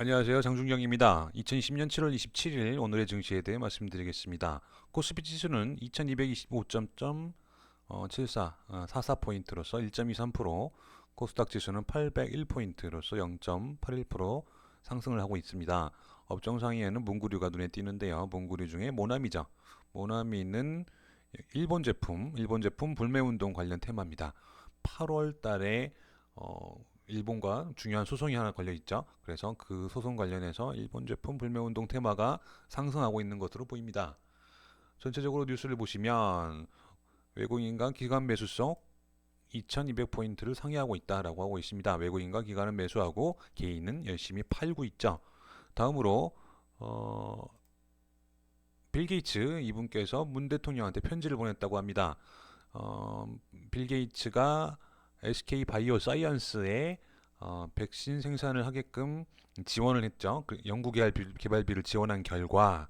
안녕하세요. 장준경입니다. 2020년 7월 27일 오늘의 증시에 대해 말씀드리겠습니다. 코스피 지수는 2225.74 어, 44포인트로서 1.23%, 코스닥 지수는 801포인트로서 0.81% 상승을 하고 있습니다. 업종 상위에는 문구류가 눈에 띄는데요. 문구류 중에 모나미죠. 모나미는 일본 제품, 일본 제품 불매운동 관련 테마입니다. 8월 달에 어, 일본과 중요한 소송이 하나 걸려 있죠. 그래서 그 소송 관련해서 일본 제품 불매 운동 테마가 상승하고 있는 것으로 보입니다. 전체적으로 뉴스를 보시면 외국인과 기관 매수 속 2200포인트를 상회하고 있다라고 하고 있습니다. 외국인과 기관은 매수하고 개인은 열심히 팔고 있죠. 다음으로 어, 빌 게이츠 이분께서 문 대통령한테 편지를 보냈다고 합니다. 어, 빌 게이츠가 SK 바이오 사이언스에 어, 백신 생산을 하게끔 지원을 했죠. 그 연구 개발비, 개발비를 지원한 결과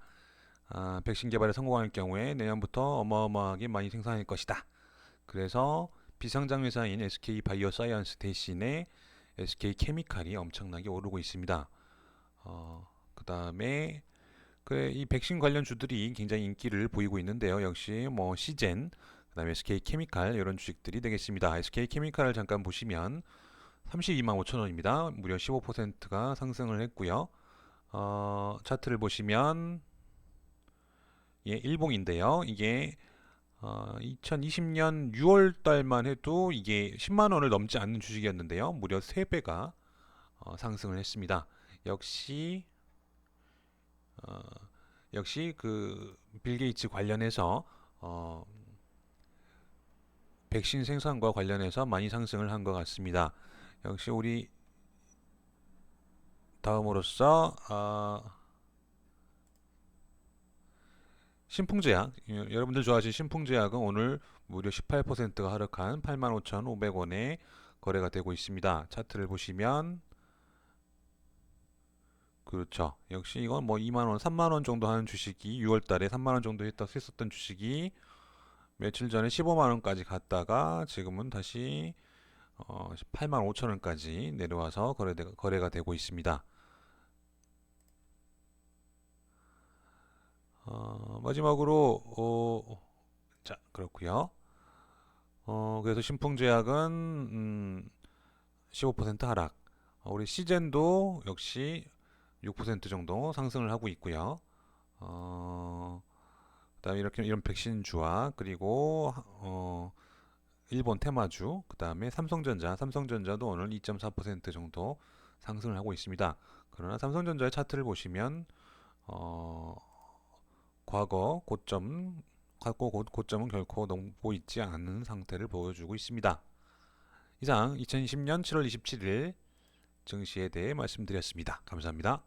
아, 백신 개발에 성공할 경우에 내년부터 어마어마하게 많이 생산할 것이다. 그래서 비상장 회사인 SK 바이오 사이언스 대신에 SK 케미칼이 엄청나게 오르고 있습니다. 어, 그 다음에 그래, 이 백신 관련 주들이 굉장히 인기를 보이고 있는데요. 역시 뭐 시젠, 그다음에 SK 케미칼 이런 주식들이 되겠습니다. SK 케미칼을 잠깐 보시면 32만 5천 원입니다. 무려 15%가 상승을 했고요. 어, 차트를 보시면 예, 일봉인데요. 이게 어, 2020년 6월 달만 해도 이게 10만 원을 넘지 않는 주식이었는데요. 무려 3배가 어, 상승을 했습니다. 역시 어, 역시 그 빌 게이츠 관련해서 어, 백신 생산과 관련해서 많이 상승을 한 것 같습니다. 역시 우리 다음으로서 어, 신풍제약 여- 여러분들 좋아하시는 신풍제약은 오늘 무려 18%가 하락한 85,500원에 거래가 되고 있습니다. 차트를 보시면 그렇죠. 역시 이건 뭐 2만 원, 3만 원 정도 하는 주식이 6월 달에 3만 원 정도 했다 했었던 주식이 며칠 전에 15만 원까지 갔다가 지금은 다시 어, 8만 5천 원까지 내려와서 거래대, 거래가 되고 있습니다. 어, 마지막으로 어, 자 그렇고요. 어, 그래서 신풍제약은 음, 15% 하락. 어, 우리 시젠도 역시 6% 정도 상승을 하고 있고요. 어, 그다음에 이렇게 이런 백신 주와 그리고 어, 일본 테마주, 그다음에 삼성전자, 삼성전자도 오늘 2.4% 정도 상승을 하고 있습니다. 그러나 삼성전자의 차트를 보시면 어, 과거 고점, 과거 고, 고점은 결코 넘고 있지 않은 상태를 보여주고 있습니다. 이상 2020년 7월 27일 증시에 대해 말씀드렸습니다. 감사합니다.